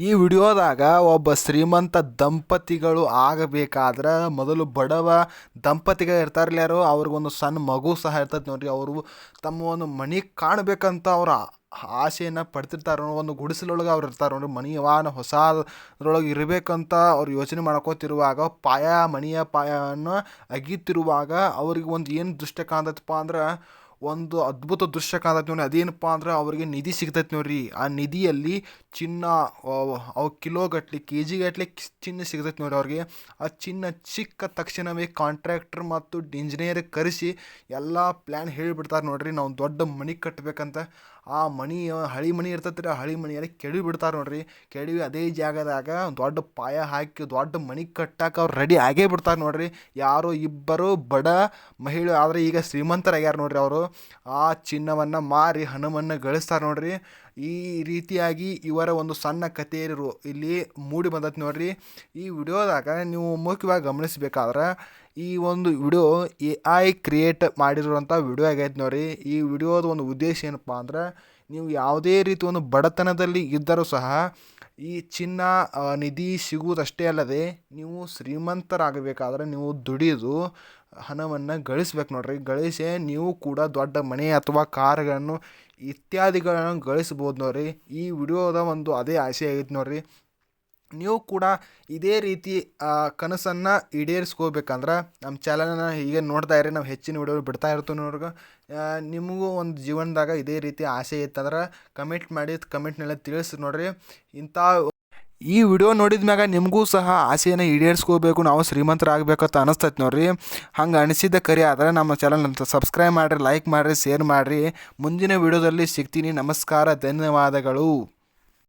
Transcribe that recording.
ಈ ವಿಡಿಯೋದಾಗ ಒಬ್ಬ ಶ್ರೀಮಂತ ದಂಪತಿಗಳು ಆಗಬೇಕಾದ್ರೆ ಮೊದಲು ಬಡವ ದಂಪತಿಗಳು ಇರ್ತಾರಲ್ಲ ಯಾರು, ಅವ್ರಿಗೊಂದು ಸಣ್ಣ ಮಗು ಸಹ ಇರ್ತದೆ ನೋಡ್ರಿ. ಅವರು ತಮ್ಮ ಒಂದು ಮನೆ ಕಾಣಬೇಕಂತ ಅವರ ಆಸೆಯನ್ನು ಪಡ್ತಿರ್ತಾರೆ ಒಂದು ಗುಡಿಸಲೊಳಗೆ ಅವ್ರು ಇರ್ತಾರೆ ನೋಡ್ರಿ. ಮನಿ ವಾಹನ ಹೊಸದ್ರೊಳಗೆ ಇರಬೇಕಂತ ಅವ್ರು ಯೋಚನೆ ಮಾಡ್ಕೋತಿರುವಾಗ, ಪಾಯ ಮನೆಯ ಪಾಯವನ್ನು ಅಗೀತಿರುವಾಗ ಅವ್ರಿಗೆ ಒಂದು ಏನು ದೃಷ್ಟ ಕಾಣ್ತೈತಪ್ಪ ಅಂದ್ರೆ ಒಂದು ಅದ್ಭುತ ದೃಶ್ಯ ಕಾಣತೈತೆ ನೋಡಿ ಅದೇನಪ್ಪ ಅಂದ್ರೆ ಅವ್ರಿಗೆ ನಿಧಿ ಸಿಗ್ತೈತೆ ನೋಡ್ರಿ. ಆ ನಿಧಿಯಲ್ಲಿ ಚಿನ್ನ ಅವ್ ಅವು ಕಿಲೋ ಗಟ್ಲೆ ಕೆ ಜಿ ಗಟ್ಲೆ ಚಿನ್ನ ಸಿಗ್ತೈತಿ ನೋಡ್ರಿ ಅವ್ರಿಗೆ. ಆ ಚಿನ್ನ ಚಿಕ್ಕ ತಕ್ಷಣವೇ ಕಾಂಟ್ರಾಕ್ಟರ್ ಮತ್ತು ಇಂಜಿನಿಯರ್ ಕರೆಸಿ ಎಲ್ಲ ಪ್ಲ್ಯಾನ್ ಹೇಳಿಬಿಡ್ತಾರೆ ನೋಡ್ರಿ. ನಾವು ದೊಡ್ಡ ಮನೆ ಕಟ್ಟಬೇಕಂತ ಆ ಮಣಿ ಹಳಿ ಮಣಿ ಇರ್ತೈತೆ ರೀ, ಆ ಹಳಿ ಮಣಿಯಲ್ಲಿ ಕೆಡವಿ ಬಿಡ್ತಾರೆ ನೋಡ್ರಿ. ಕೆಡವಿ ಅದೇ ಜಾಗದಾಗ ದೊಡ್ಡ ಪಾಯ ಹಾಕಿ, ದೊಡ್ಡ ಮನೆ ಕಟ್ಟಕ್ಕೆ ಅವ್ರು ರೆಡಿ ಆಗೇ ಬಿಡ್ತಾರೆ ನೋಡ್ರಿ. ಯಾರೋ ಇಬ್ಬರು ಬಡ ಮಹಿಳೆ ಆದರೆ ಈಗ ಶ್ರೀಮಂತರಾಗ್ಯಾರ ನೋಡ್ರಿ ಅವರು. ಆ ಚಿನ್ನವನ್ನು ಮಾರಿ ಹಣವನ್ನು ಗಳಿಸ್ತಾರೆ ನೋಡ್ರಿ. ಈ ರೀತಿಯಾಗಿ ಇವರ ಒಂದು ಸಣ್ಣ ಕಥೆಯರು ಇಲ್ಲಿ ಮೂಡಿ ಬಂದೈತೆ ನೋಡ್ರಿ. ಈ ವಿಡಿಯೋದಾಗ ನೀವು ಮುಖ್ಯವಾಗಿ ಗಮನಿಸಬೇಕಾದ್ರೆ ಈ ಒಂದು ವಿಡಿಯೋ ಎ ಐ ಕ್ರಿಯೇಟ್ ಮಾಡಿರುವಂಥ ವಿಡಿಯೋ ಆಗೈತೆ ನೋಡ್ರಿ. ಈ ವಿಡಿಯೋದ ಒಂದು ಉದ್ದೇಶ ಏನಪ್ಪ ಅಂದ್ರೆ ನೀವು ಯಾವುದೇ ರೀತಿ ಒಂದು ಬಡತನದಲ್ಲಿ ಇದ್ದರೂ ಸಹ ಈ ಚಿನ್ನ ನಿಧಿ ಸಿಗುವುದಷ್ಟೇ ಅಲ್ಲದೆ ನೀವು ಶ್ರೀಮಂತರಾಗಬೇಕಾದ್ರೆ ನೀವು ದುಡಿದು ಹಣವನ್ನು ಗಳಿಸ್ಬೇಕು ನೋಡ್ರಿ. ಗಳಿಸಿ ನೀವು ಕೂಡ ದೊಡ್ಡ ಮನೆ ಅಥವಾ ಕಾರ್ಗಳನ್ನು ಇತ್ಯಾದಿಗಳನ್ನು ಗಳಿಸ್ಬೋದು ನೋಡ್ರಿ. ಈ ವಿಡಿಯೋದ ಒಂದು ಅದೇ ಆಸೆ ಆಗೈತೆ ನೋಡ್ರಿ. ನೀವು ಕೂಡ ಇದೇ ರೀತಿ ಕನಸನ್ನು ಈಡೇರಿಸ್ಕೋಬೇಕಂದ್ರೆ ನಮ್ಮ ಚಾನಲನ್ನು ಹೀಗೆ ನೋಡ್ತಾ ಇರಿ. ನಾವು ಹೆಚ್ಚಿನ ವಿಡಿಯೋ ಬಿಡ್ತಾ ಇರ್ತೀವಿ ನೋಡ್ರಿ. ನಿಮಗೂ ಒಂದು ಜೀವನದಾಗ ಇದೇ ರೀತಿ ಆಸೆ ಇತ್ತಂದ್ರೆ ಕಮೆಂಟ್ ಮಾಡಿ, ಕಮೆಂಟ್ನೆಲ್ಲ ತಿಳಿಸಿ ನೋಡ್ರಿ. ಇಂಥ ಈ ವಿಡಿಯೋ ನೋಡಿದ ಮ್ಯಾಗ ನಿಮಗೂ ಸಹ ಆಸೆಯನ್ನು ಈಡೇರಿಸ್ಕೋಬೇಕು. ನಾವು ಶ್ರೀಮಂತರಾಗಬೇಕಂತ ಅನಿಸ್ತೈತೆ ನೋಡ್ರಿ. ಹಂಗೆ ಅನಿಸಿದ್ದ ಕರಿ ಆದರೆ ನಮ್ಮ ಚಾನಲ್ ಸಬ್ಸ್ಕ್ರೈಬ್ ಮಾಡಿರಿ ಲೈಕ್ ಮಾಡಿರಿ ಶೇರ್ ಮಾಡಿರಿ. ಮುಂದಿನ ವಿಡಿಯೋದಲ್ಲಿ ಸಿಗ್ತೀನಿ. ನಮಸ್ಕಾರ, ಧನ್ಯವಾದಗಳು.